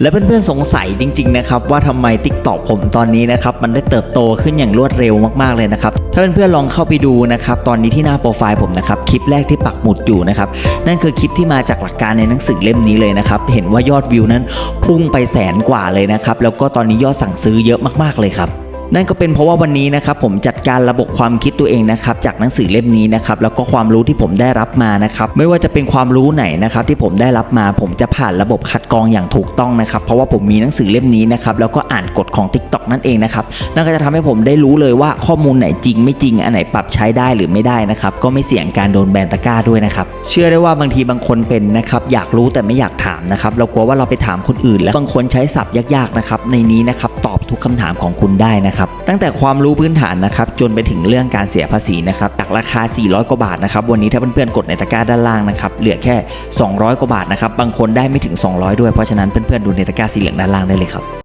และเพื่อนๆสงสัยจริงๆนะครับว่าทำไม t ิ k t o k ผมตอนนี้นะครับมันได้เติบโตขึ้นอย่างรวดเร็วมากๆเลยนะครับถ้าเพื่อนๆลองเข้าไปดูนะครับตอนนี้ที่หน้าโปรไฟล์ผมนะครับคลิปแรกที่ปักหมุดอยู่นะครับนั่นคือคลิปที่มาจากหลักการในหนังสือเล่มนี้เลยนะครับเห็นว่ายอดวิวนั้นพุ่งไปแสนกว่าเลยนะครับแล้วก็ตอนนี้ยอดสั่งซื้อเยอะมากๆเลยครับ นั่นก็เป็นเพราะว่าวันนี้นะครับผมจัดการระบบความคิดตัวเองนะครับจากหนังสือเล่มนี้นะครับแล้วก็ความรู้ที่ผมได้รับมานะครับไม่ว่าจะเป็นความรู้ไหนนะครับที่ผมได้รับมา ผมจะผ่านระบบคัดกรองอย่างถูกต้องนะครับเพราะว่าผมมีหนังสือเล่มนี้นะครับแล้วก็อ่านกฎของ Tik t o อกนั่นเองนะครับนั่นก็จะทำให้ผมได้รู้เลยว่าข้อมูลไหนจริงไม่จริงอันไหนปรับใช้ได้หรือไม่ได้นะครับก็ไม่เสี่ยงการโดนแบนตะกร้าด้วยนะครับเชื่อได้ว่าบางทีบางคนเป็นนะครับอยากรู้แต่ไม่อยากถามนะครับเรากลัวว่าเราไปถามคนอื่น แล้วบางคนใช้ศัพท์ยากๆนะครับในนี้นะครับตอบทุกคำถามของคุณได้นะครับตั้งแต่ความรู้พื้นฐานนะครับจนไปถึงเรื่องการเสียภาษีนะครับจากราคา 400 กว่าบาทนะครับวันนี้ถ้าเพื่อนๆกดในตะกร้าด้านล่างนะครับเหลือแค่ 200 กว่าบาทนะครับบางคนได้ไม่ถึง 200 ด้วยเพราะฉะนั้นเพื่อนๆดูในตะกร้าสีเหลืองด้านล่างได้เลยครับ